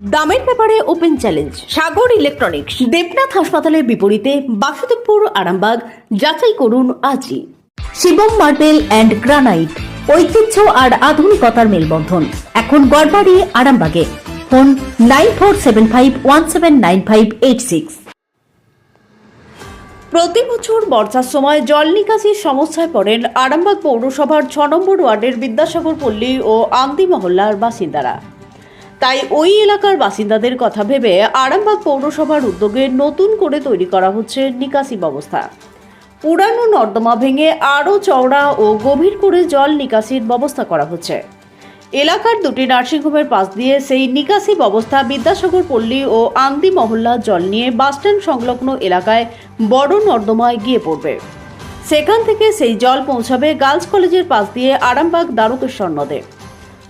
দামের ব্যাপারে open challenge, Sagar electronics, Debnath হাসপাতালের বিপরীতে বাসুদেবপুর, আরামবাগ, যাচাই করুন আজই। শিবম মার্বেল অ্যান্ড গ্রানাইট, ঐতিহ্য আর আধুনিকতার মেলবন্ধন। এখন গড়বাড়ি, আরামবাগে। Phone nine four seven five one seven nine five eight six. প্রতি বছর বর্ষার সময় জল নিকাশির সমস্যায় পড়েন আরামবাগ পৌরসভার ছ নম্বর ওয়ার্ডের বিদ্যাসাগর পল্লী ও আমদি মহল্লার বাসিন্দারা। তাই ওই এলাকার বাসিন্দাদের কথা ভেবে আরামবাগ পৌরসভার উদ্যোগে নতুন করে তৈরি করা হচ্ছে নিকাশি ব্যবস্থা। পুরানো নর্দমা ভেঙে আরও চওড়া ও গভীর করে জল নিকাশির ব্যবস্থা করা হচ্ছে। এলাকার দুটি নার্সিংহোমের পাশ দিয়ে সেই নিকাশি ব্যবস্থা বিদ্যাসাগর পল্লী ও আন্দি মহল্লা জল নিয়ে বাসস্ট্যান্ড সংলগ্ন এলাকায় বড় নর্দমায় গিয়ে পড়বে। সেখান থেকে সেই জল পৌঁছাবে গার্লস কলেজের পাশ দিয়ে আরামবাগ দ্বারকেশ্বর নদে।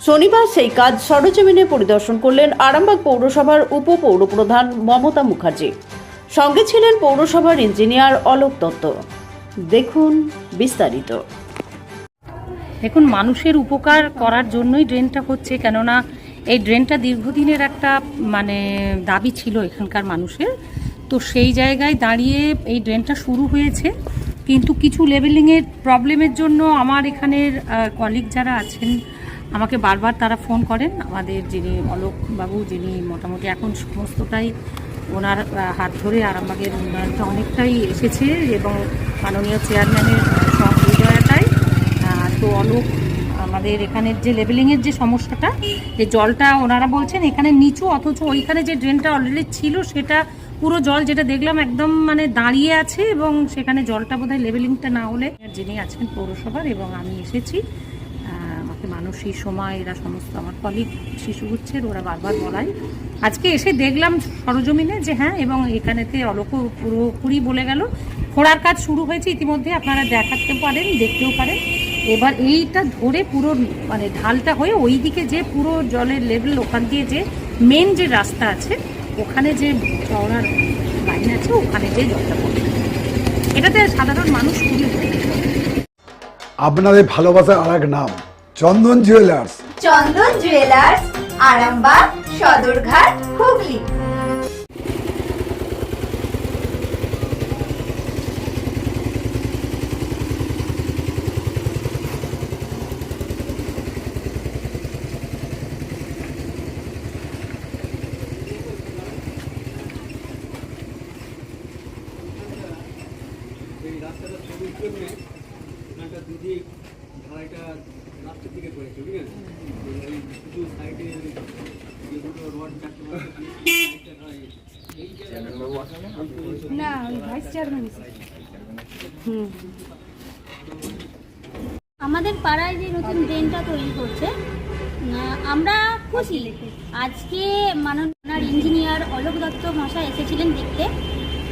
শনিবার সেই কাজ সরজমিনে পরিদর্শন করলেন আরামবাগ পৌরসভার উপ পৌরপ্রধান মমতা মুখার্জি। সঙ্গে ছিলেন পৌরসভার ইঞ্জিনিয়ার অলোক দত্ত। দেখুন বিস্তারিত। দেখুন মানুষের উপকার করার জন্যই ড্রেনটা হচ্ছে, কেননা এই ড্রেনটা দীর্ঘদিনের একটা মানে দাবি ছিল এখানকার মানুষের। তো সেই জায়গায় দাঁড়িয়ে এই ড্রেনটা শুরু হয়েছে। কিন্তু কিছু লেভেলিংয়ের প্রবলেমের জন্য আমার এখানের কলিগ যারা আছেন আমাকে বারবার তারা ফোন করেন, আমাদের যিনি অলোক বাবু, যিনি মোটামুটি এখন সমস্তটাই ওনার হাত ধরে আরামবাগের উন্নয়নটা অনেকটাই এসেছে এবং মাননীয় চেয়ারম্যানের সহযোগিতায় তো অলোক, আমাদের এখানের যে লেভেলিংয়ের যে সমস্যাটা, যে জলটা ওনারা বলছেন এখানে নিচু, অথচ ওইখানে যে ড্রেনটা অলরেডি ছিল সেটা পুরো জল যেটা দেখলাম একদম মানে দাঁড়িয়ে আছে এবং সেখানে জলটা বোধহয় লেভেলিংটা না হলে যিনি আছেন পৌরসভার এবং আমি এসেছি। আমাকে মানসী সময়, এরা সমস্ত আমার কলিগ শিশু গুচ্ছের ওরা বারবার বলায়। আজকে এসে দেখলাম সরজমিনে যে হ্যাঁ এবং এখানেতে অলক পুরোপুরি বলে গেল, খোঁড়ার কাজ শুরু হয়েছে, ইতিমধ্যে আপনারা দেখাতে পারেন, দেখতেও পারেন। এবার এইটা ধরে পুরো মানে ঢালটা হয়ে ওই দিকে যে পুরো জলের লেভেল ওখান দিয়ে যে মেন যে রাস্তা আছে, ওখানে যে চওড়ার লাইন আছে, ওখানে যে জলটা পড়ে এটাতে সাধারণ মানুষ খুবই আপনাদের ভালোবাসার আর এক নাম। Chandan jewellers Chandan jewellers Arambag Sadarghat Hooghly. রাস্তাটা ছবির জন্য একটা দুদিকে ঢালাইটা দিকে করেছে ঠিক আছে? সাইডে যেগুলো রড না? ভাইস চেয়ারম্যান আমাদের পাড়ায় যে নতুন ড্রেনটা তৈরি করছে আমরা খুশি। আজকে মাননার ইঞ্জিনিয়ার অলোক দত্ত মশাই এসেছিলেন দেখতে।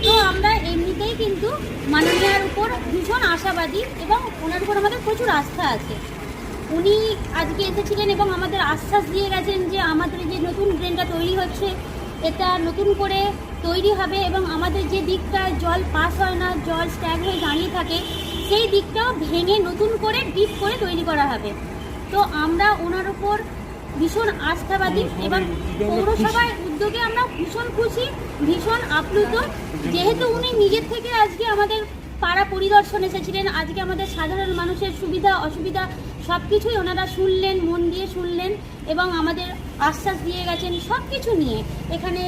তো আমরা এমনিতেই কিন্তু মাননীয়ার উপর ভীষণ আশাবাদী এবং ওনার উপর আমাদের প্রচুর আস্থা আছে। উনি আজকে এসেছিলেন এবং আমাদের আশ্বাস দিয়ে গেছেন যে আমাদের যে নতুন ড্রেনটা তৈরি হচ্ছে এটা নতুন করে তৈরি হবে এবং আমাদের যে দিকটা জল পাস হয় না জল স্ট্যাগ হয়ে দাঁড়িয়ে থাকে সেই দিকটাও ভেঙে নতুন করে ডিপ করে তৈরি করা হবে। তো আমরা ওনার উপর ভীষণ আস্থাবাদী এবং পৌরসভার উদ্যোগে আমরা ভীষণ খুশি ভীষণ আপ্লুত। যেহেতু উনি নিজের থেকে আজকে আমাদের পাড়া পরিদর্শন এসেছিলেন। আজকে আমাদের সাধারণ মানুষের সুবিধা অসুবিধা সব কিছুই ওনারা শুনলেন মন দিয়ে শুনলেন এবং আমাদের আশ্বাস দিয়ে গেছেন সব কিছু নিয়ে। এখানে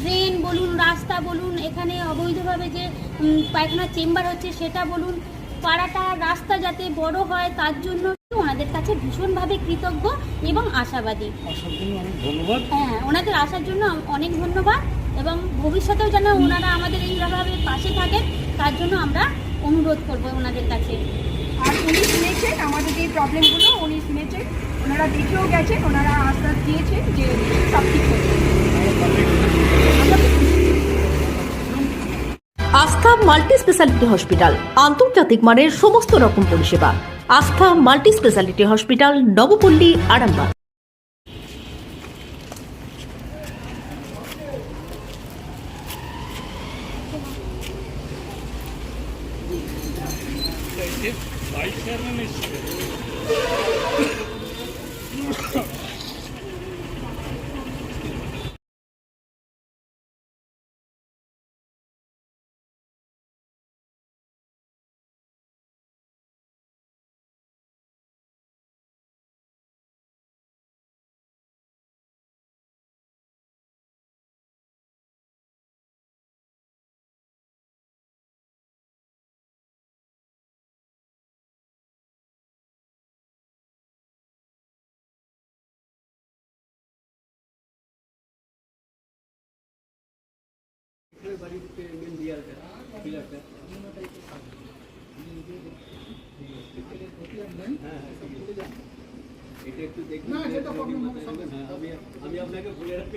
ড্রেন বলুন রাস্তা বলুন এখানে অবৈধভাবে যে পায়খানার চেম্বার হচ্ছে সেটা বলুন। পাড়াটা রাস্তা যাতে বড় হয় তার জন্য ওনাদের কাছে ভীষণভাবে কৃতজ্ঞ এবং আশাবাদী। হ্যাঁ ওনাদের আসার জন্য অনেক ধন্যবাদ এবং ভবিষ্যতেও যেন ওনারা আমাদের এইভাবে পাশে থাকেন। তার জন্য আমরা অনুরোধ করব ওনাদের কাছে। আর উনি শুনেছেন আমাদের যে প্রবলেমগুলো উনি শুনেছেন ওনারা দেখেও গেছেন ওনারা আশ্বাস দিয়েছেন যে সব ঠিক আস্থা মাল্টি স্পেশালিটি হসপিটাল আন্তর্জাতিক মানের সমস্ত রকম পরিষেবা। Astha multi speciality hospital Nabapalli Arambag. Ayıklarının eşi. মেন হ্যাঁ হ্যাঁ এটা একটু দেখবেন হ্যাঁ আমি আমি আপনাকে বলে রাখতে